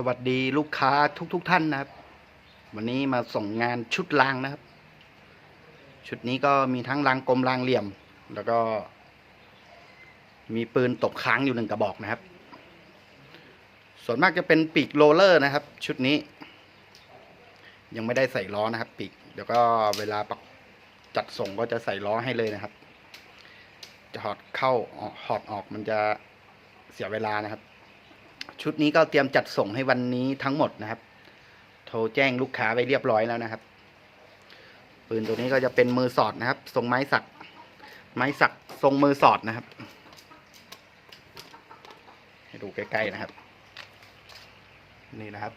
สวัสดีลูกค้าทุกๆทท่านนะครับ วันนี้มาส่งงานชุดรางนะครับ ชุดนี้ก็มีทั้งรางกลมรางเหลี่ยม แล้วก็ มีปืนตกค้างอยู่หนึ่งกระบอกนะครับ ส่วนมากจะเป็นปีกโรลเลอร์นะครับ ชุดนี้ ยังไม่ได้ใส่ล้อนะครับ ปีกเดี๋ยวก็เวลาปักจัดส่งก็จะใส่ล้อให้เลยนะครับ จะถอดเข้าออกถอดออกมันจะเสียเวลานะครับ ชุดนี้ก็เตรียมจัดส่งให้วันนี้ทั้งหมดนะครับ โทรแจ้งลูกค้าไว้เรียบร้อยแล้วนะครับ ปืนตัวนี้ก็จะเป็นมือสอดนะครับ ทรงไม้สัก ไม้สักทรงมือสอดนะครับ ให้ดูใกล้ๆนะครับ นี่นะครับ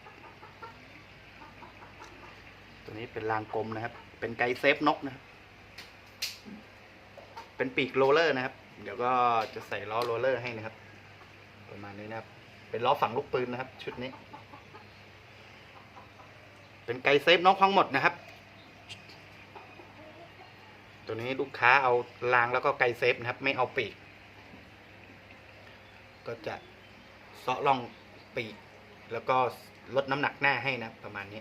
ตัวนี้เป็นรางกลมนะครับ เป็นไกด์เซฟนกนะครับ เป็นปีกโรลเลอร์นะครับ เดี๋ยวก็จะใส่ล้อโรลเลอร์ให้นะครับ ประมาณนี้นะครับ เป็นล้อฝังลูกปืนนะครับ ชุดนี้ เป็นไกเซฟนกทั้งหมดนะครับ ตัวนี้ลูกค้าเอารางแล้วก็ไกเซฟนะครับ ไม่เอาปีก ก็จะเซาะล่องปีก แล้วก็ลดน้ำหนักหน้าให้นะประมาณนี้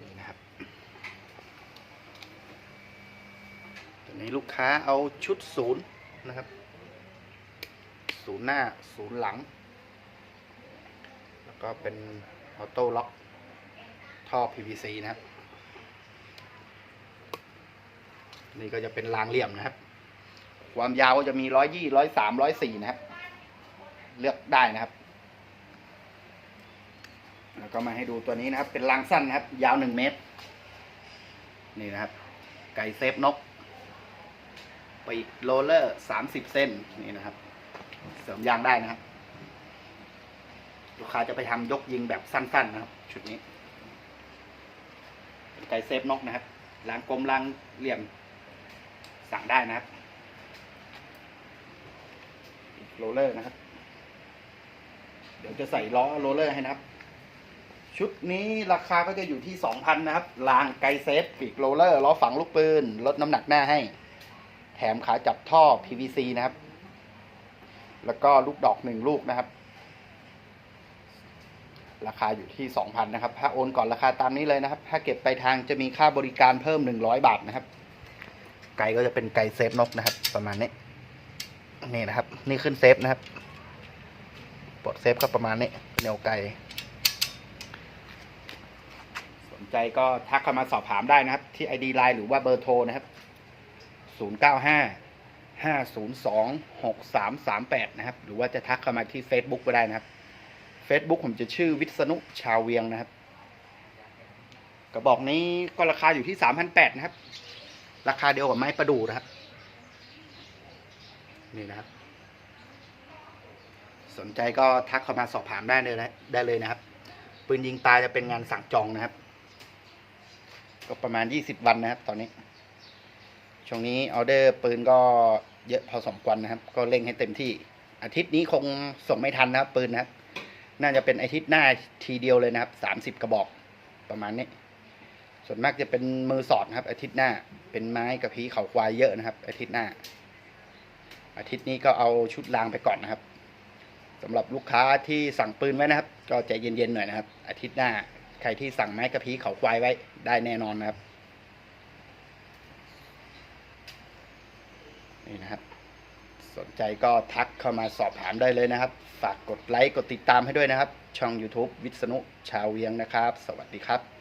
นี่นะครับ ตัวนี้ลูกค้าเอาชุดศูนย์นะครับ ศูนย์หน้าศูนย์หลัง แล้วก็เป็นออโต้ล็อกท่อ PVC นะครับ นี่ก็จะเป็นรางเหลี่ยมนะครับ ความยาวก็จะมีร้อยยี่ร้อยสามร้อยสี่นะครับ เลือกได้นะครับ แล้วก็มาให้ดูตัวนี้นะครับ เป็นรางสั้นนะครับ ยาวหนึ่งเมตร นี่นะครับ ไก่เซฟนกปีกโรลเลอร์สามสิบเส้นนี่นะครับ ริมยางได้นะครับลูกค้าจะไปทำยกยิงแบบสั้นๆนะครับ ชุดนี้เป็นไก่เซฟนกนะครับล้างกลมล้างเหลี่ยมสั่งได้นะครับโรลเลอร์นะครับ เดี๋ยวจะใส่ล้อโรลเลอร์ให้นะครับ ชุดนี้ราคาก็จะอยู่ที่สองพันนะครับรางไกเซฟปีกโรลเลอร์ล้อฝังลูกปืนลดน้ำหนักหน้าให้ แถมขาจับท่อ PVC นะครับ แล้วก็ลูกดอกหนึ่งลูกนะครับ ราคาอยู่ที่สองพันนะครับ ถ้าโอนก่อนราคาตามนี้เลยนะครับ ถ้าเก็บไปทางจะมีค่าบริการเพิ่มหนึ่งร้อยบาทนะครับ ไก่ก็จะเป็นไก่เซฟนกนะครับ ประมาณนี้นี่นะครับ นี่ขึ้นเซฟนะครับปลดเซฟก็ประมาณนี้แนวไก่สนใจก็ทักเข้ามาสอบถามได้นะครับ ที่ ID Line หรือว่าเบอร์โทรนะครับ 095 502 6338 นะครับ หรือว่าจะทักเข้ามาที่ Facebook ก็ได้นะครับ Facebook ผมจะชื่อวิษณุชาวเวียงนะครับ กระบอกนี้ก็ราคาอยู่ที่ 3,800 นะครับ ราคาเดียวกับไม้ประดู่นะครับ นี่นะครับ สนใจก็ทักเข้ามาสอบถามได้เลยนะได้เลยนะครับ ปืนยิงตายจะเป็นงานสั่งจองนะครับ ก็ประมาณ 20 วันนะครับ ตอนนี้ ช่วงนี้ออเดอร์ปืนก็เยอะพอสมควรนะครับ ก็เร่งให้เต็มที่ อาทิตย์นี้คงส่งไม่ทันนะครับ ปืนนะครับ น่าจะเป็นอาทิตย์หน้าทีเดียวเลยนะครับ30กระบอกประมาณนี้ ส่วนมากจะเป็นมือสอดนะครับ อาทิตย์หน้าเป็นไม้กระพีเขาควายเยอะนะครับ อาทิตย์หน้า อาทิตย์นี้ก็เอาชุดรางไปก่อนนะครับสำหรับลูกค้าที่สั่งปืนไว้นะครับ ก็ใจเย็นๆหน่อยนะครับ อาทิตย์หน้าใครที่สั่งไม้กระพีเขาควายไว้ได้แน่นอนนะครับ นี่นะครับ สนใจก็ทักเข้ามาสอบถามได้เลยนะครับ ฝากกดไลค์กดติดตามให้ด้วยนะครับ ช่อง YouTube วิษณุชาวเวียงนะครับ สวัสดีครับ